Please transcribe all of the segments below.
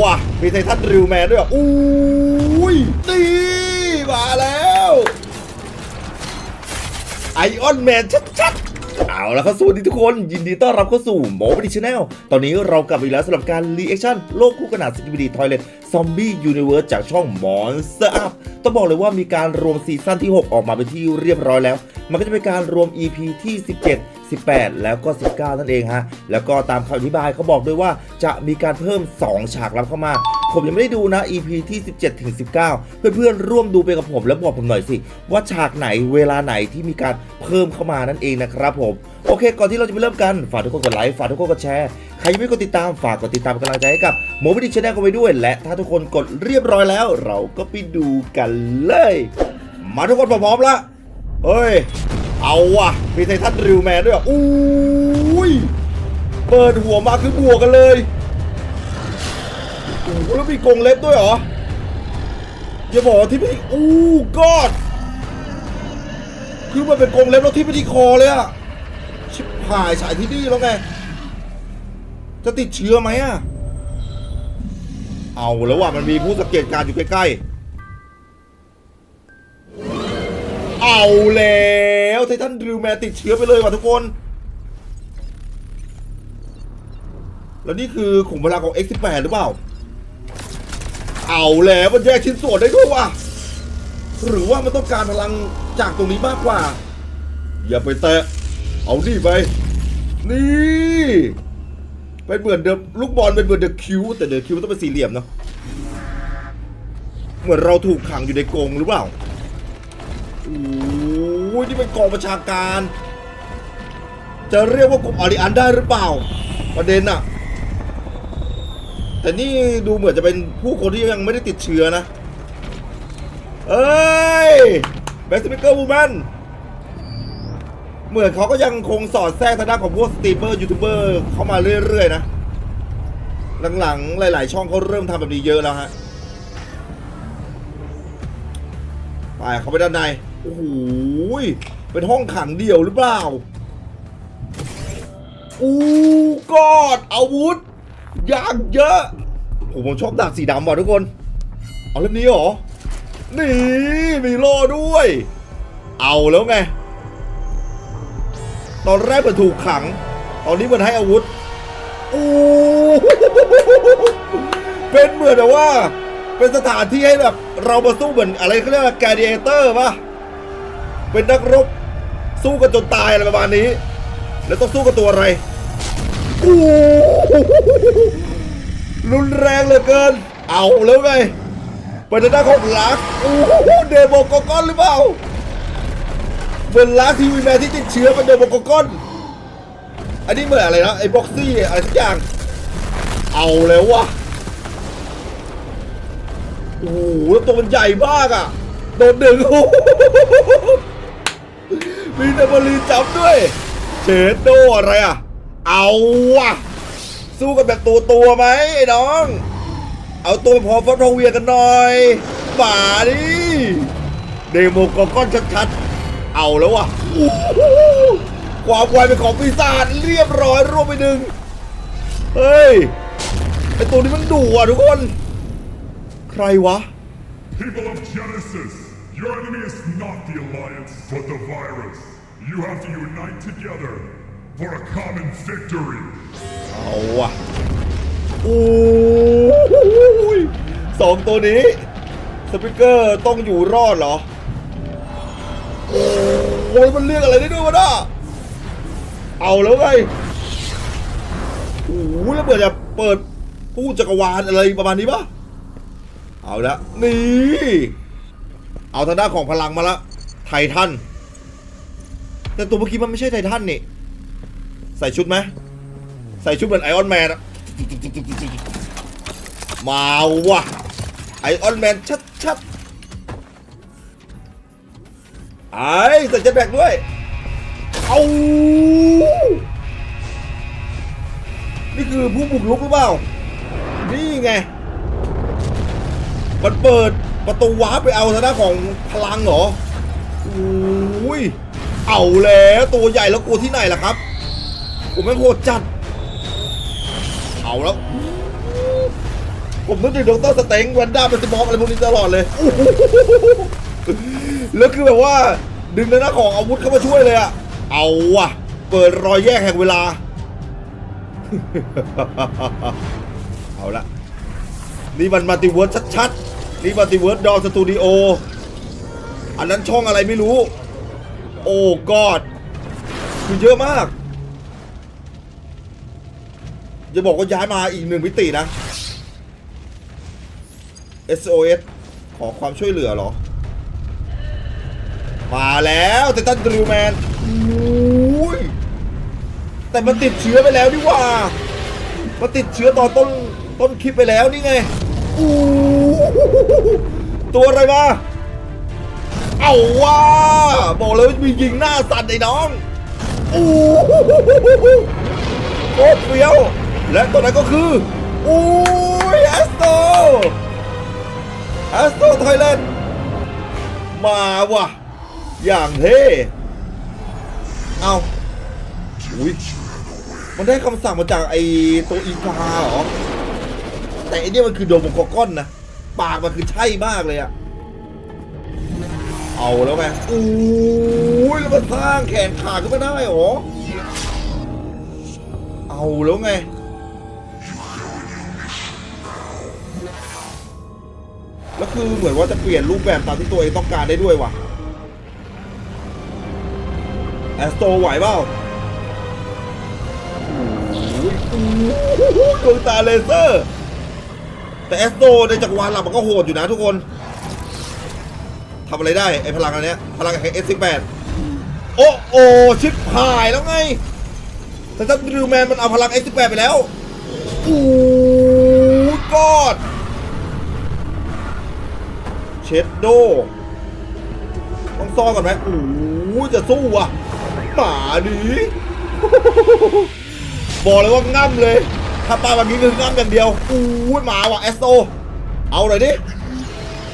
ว่ะ มีไททันริวแมนด้วยอะอุ้ยนี่มาแล้วไอออนแมนชัดๆ เอาละครับสวัสดีทุกคนยินดีต้อนรับเข้าสู่โมบิดิชแนลตอนนี้เรากลับมาอีกแล้วสำหรับการรีแอคชั่นโลกคู่ขนานสกิบดีทอยเลตซอมบี้ยูนิเวิร์สจากช่อง Monster Up ต้องบอกเลยว่ามีการรวมซีซั่นที่ 6 ออกมาเป็นที่เรียบร้อยแล้ว มันก็จะเป็นการรวม EP ที่ 17 18 แล้วก็ 19 นั่นเองฮะ แล้วก็ตามคำอธิบายเขาบอกด้วยว่าจะมีการเพิ่ม 2 ฉากลับเข้ามา ผมยังไม่ได้ดูนะ EP ที่ 17ถึง19 เพื่อนๆร่วมดูไปกับผมแล้วบอกผมหน่อยสิ ว่าฉากไหนเวลาไหนที่มีการเพิ่มเข้ามานั่นเองนะครับผมโอเค ก่อนที่เราจะไปเริ่มกัน ฝากทุกคนกดไลค์ฝากทุกคนกดแชร์ ใครยังไม่กดติดตามฝากกดติดตามกำลังใจให้กับโมบิดิชแนลกันไปด้วย และถ้าทุกคนกดเรียบร้อยแล้ว เราก็ไปดูกันเลย มาทุกคนพร้อมๆละเฮ้ย เอาว่ะ มีไททันริวแมนด้วยอะอุ้ย เปิดหัวมาคือบวกกันเลยโอ้โหแล้วมีกงเล็บด้วยเหรอ อย่าบอกที่ไม่อู้กอด คือมันเป็นกงเล็บแล้วที่ไม่ที่คอเลยอะชิบหายสายที่นี่แล้วไง จะติดเชื้อไหมอะเอาแล้วว่ะมันมีผู้สังเกตการณ์อยู่ใกล้ๆ เอาแล้ว ไททันดริวแมนติดเชื้อไปเลยว่ะทุกคน แล้วนี่คือขุมพลังของ X18 หรือเปล่า เอาแล้วมันแยกชิ้นส่วนได้ด้วยว่ะ หรือว่ามันต้องการพลังจากตรงนี้มากกว่า อย่าไปแตะ เอานี่ไป นี่เป็นเหมือนเดอะลูกบอลเป็นเหมือนเดอะคิวแต่เดอะคิวต้องเป็นสี่เหลี่ยมเนาะเหมือนเราถูกขังอยู่ในกรงหรือเปล่าอ้ ยนี่เป็นกองประชาการ จะเรียกว่ากลุ่มอริอันได้หรือเปล่า ประเด็นอะแต่นี่ดูเหมือนจะเป็นผู้คนที่ยังไม่ได้ติดเชื้อนะเอ้ยแบ็กสปิเกอร์วูแมนเหมือนเขาก็ยังคงสอดแทรกทางด้านของพวกสตรีมเมอร์ยูทูบเบอร์เข้ามาเรื่อยๆนะหลังๆ หลาย ๆ ช่องเขาเริ่มทำแบบนี้เยอะแล้วฮะไปเขาไปด้านใน โอ้โหเป็นห้องขังเดี่ยวหรือเปล่า อู้กอดอาวุธยากเยอะโอ้ผมชอบดาบสีดำว่ะทุกคน เอาเล่มนี้เหรอ นี่มีโล่ด้วย เอาแล้วไง ตอนแรกมันถูกขัง ตอนนี้มันให้อาวุธโอ้เป็นเหมือนแบบว่า เป็นสถานที่ให้แบบ เรามาสู้เหมือนอะไรเขาเรียกว่าแก d ดิเอเตอร์ป่ะ เป็นนักรบ สู้กันจนตายอะไรประมาณนี้ แล้วต้องสู้กับตัวอะไรโอ้รุนแรงเหลือเกิน เอาแล้วไงเป็นทางด้าของลักโอ้โหเดโมโกกอนหรือเปล่าเป็นลักทีวีแมนที่ติดเชื้อเป็นเดโมโกกอนอันนี้เหมือนอะไรนะไอ้บ็อกซี่อะไรสักอย่าง เอาแล้ววะโอ้โหแล้วตัวมันใหญ่มากอะโดนดึง มีแต่บอลลีจับด้วยเชดโดอะไรอะ เอาวะสู้กันแบบตัวตัวไหมไอ้น้อง เอาตัวพอฟัดพอเวียกันหน่อยป่าดิเดโมกอก้อนชัดๆ เอาแล้ววะความไวเป็นของปีศาจเรียบร้อยรวมไปหนึ่งเฮ้ยไอตัวนี้มันดุอะทุกคน ใครวะ People of Genesis, your enemy is not the Alliance, but the virus. You have to unite together for a common victory. เอาว่ะโอ้ยสองตัวนี้ สปิเกอร์ต้องอยู่รอดเหรอ โอ้ยมันเรียกอะไรได้ด้วยวะน่ะเอาแล้วไงโอ้ยแล้วเปิดจะเปิดผู้จักรวาลอะไรประมาณนี้ปะเอาละนี่ เอาทางด้านของพลังมาละไททันแต่ตัวเมื่อกี้มันไม่ใช่ไททันนี่ ใส่ชุดไหมใส่ชุดเหมือนไอออนแมนอะมาว่ะไอออนแมนชัดชัดไอ้ใส่เจ็ตแบกด้วย เอานี่คือผู้บุกรุกหรือเปล่า นี่ไง มันเปิด ประตูวาร์ปไปเอาทางด้านของพลังเหรอโอ้ยเอาแล้วตัวใหญ่แล้วกลัวที่ไหนล่ะครับผมไม่โหดจัด เอาแล้วผมนึกถึงดรสเต็งวันด้าเป็นสมองอะไรพวกนี้ตลอดเลยแล้วคือแบบว่าดึงหน้าของอาวุธเข้ามาช่วยเลยอะเอาว่ะ เปิดรอยแยกแห่งเวลา เอาละนี่มันมัลติเวิร์สชัดๆ นี่มัติเวิร์สดอสตูดิโออันนั้นช่องอะไรไม่รู้ โอ้กอดคือเยอะมากจะบอกว่าย้ายมาอีกหนึ่งมิตินะ SOS ขอความช่วยเหลือเหรอ มาแล้วแต่ตันดริวแมนแต่มันติดเชื้อไปแล้วนี่ว่า มันติดเชื้อตอนต้นต้นคลิปไปแล้วนี่ไงอู้ ตัวอะไรมา เอาว่าบอกเลยว่ามียิงหน้าสั่นไอ้น้องอู้โคตรเฟี้ยว และตัวนั้นก็คืออุ้ยแอสโตแอสโตไทยแลนด์มาว่ะ อย่างเท่เอาอุ้ยมันได้คำสั่งมาจากไอ้ตัวอีกาเหรอ แต่ไอ้เนี่ยมันคือโดมงกอก้อนนะ ปากมันคือใช่มากเลยอะเอาแล้วไงอู้ยแล้วมันสร้างแขนขาขึ้นมาได้หรอ เอาแล้วไง แล้วคือเหมือนว่าจะเปลี่ยนรูปแบบตามที่ตัวเองต้องการได้ด้วยว่ะ แอสโตไหวเปล่าโอ้โหดวงตาเลเซอร์ แต่แอสโตในจักรวาลหลักมันก็โหดอยู่นะทุกคนทำอะไรได้ไอ้พลังอันเนี้ยพลังแห่ง S18 โอ้โอชิปหายแล้วไงแต่ถ้าดิวแมนมันเอาพลัง S18 ไปแล้วโอ้กอดเชดโดต้องซ่อนก่อนไหมโอ้จะสู้อะหมาดิบอกเลยว่าง่ำเลย ถ้าปาแบบนี้คือง่ำอย่างเดียวอู้ยมาว่ะแอสโตเอาหน่อยดิ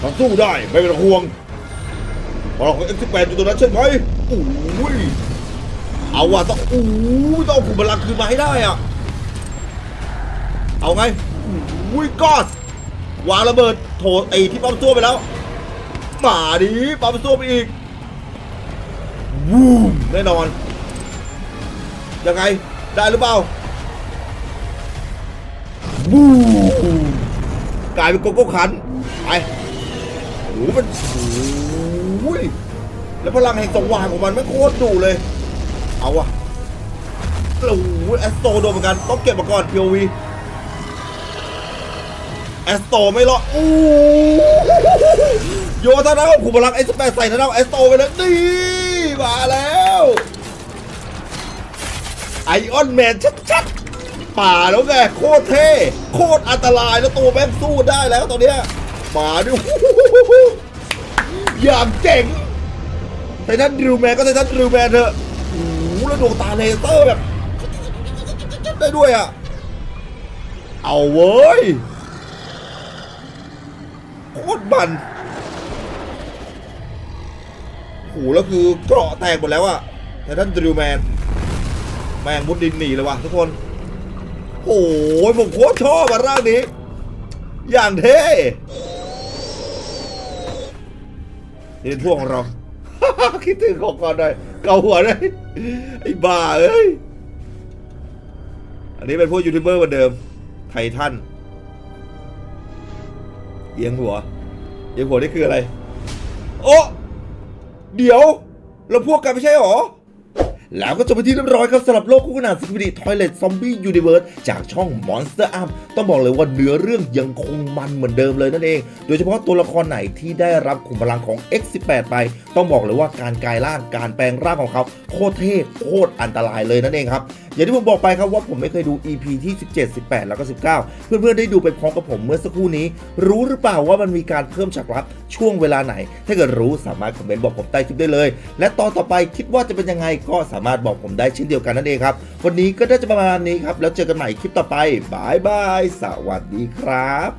มันสู้ได้ไม่เป็นห่วงพอเราของ X18 อยู่ตรงนั้นใช่ไหมอู้ยเอาว่ะต้องอู้ต้องเอาขุมพลังคืนมาให้ได้อะเอาไงอู้ยกอดวางระเบิดโถไอ้ที่ปั๊มตัวไปแล้วหมาดิปั๊มตัวไปอีกวูมแน่นอนยังไงได้หรือเปล่า วูกลายเป็นโกโก้ขันไปโอ้โหมันโอ้ยแล้วพลังแห่งสว่างของมันไม่โคตรดุเลย เอาอะโอ้โหแอสโตโดนเหมือนกันต้องเก็บมาก่อน POV แอสโตไม่รอดอู้โยนท่านั้นขุมพลังไอ้สแปดใส่ท่านั้นแอสโตไปแล้วนี่มาแล้วไอออนแมนชัดๆ ป่าแล้วไงโคตรเท่โคตรอันตรายแล้วตัวแม่งสู้ได้แล้วตอนเนี้ยมาดิอย่างเจ๋งไททันดิวแมนก็ไททันดิวแมนเถอะโอ้โหแล้วดวงตาเลเซอร์แบบได้ด้วยอะ เอาเว้ยโคตรบันโหแล้วคือเกราะแตกหมดแล้วอะแต่ท่านดิวแมนแม่งมุดดินหนีเลยว่ะทุกคน โอ้ยผมโคตรชอบอะร่างนี้ อย่างเท่นี่เป็นพวกของเรา คิดถึงของก่อนหน่อยเกาหัวเลยไอ้บ้าเอ้ย อันนี้เป็นพวกยูทูบเบอร์เหมือนเดิม ไททันเอียงหัวเอียงหัวนี่คืออะไร โอ้ เดี๋ยว เราพวกกันไม่ใช่หรอ แล้วก็จบไปที่เรียบร้อยครับสำหรับโลกคู่ขนานสกิบิดีทอยเลตซอมบี้ยูนิเวิร์สจากช่อง Monster Arm ต้องบอกเลยว่าเนื้อเรื่องยังคงมันเหมือนเดิมเลยนั่นเอง โดยเฉพาะตัวละครไหนที่ได้รับขุมพลังของ X18 ไป ต้องบอกเลยว่าการกลายร่างการแปลงร่างของเขาโคตรเท่โคตรอันตรายเลยนั่นเองครับอย่างที่ผมบอกไปครับว่าผมไม่เคยดู EP ที่ 17 18 แล้วก็ 19 เพื่อนๆได้ดูไปพร้อมกับผมเมื่อสักครู่นี้ รู้หรือเปล่าว่ามันมีการเพิ่มฉากลับช่วงเวลาไหน ถ้าเกิดรู้สามารถคอมเมนต์บอกผมใต้คลิปได้เลย และตอนต่อไปคิดว่าจะเป็นยังไงก็สาามารถบอกผมได้เช่นเดียวกันนั่นเองครับ วันนี้ก็ได้จะประมาณนี้ครับ แล้วเจอกันใหม่คลิปต่อไปบายบาย สวัสดีครับ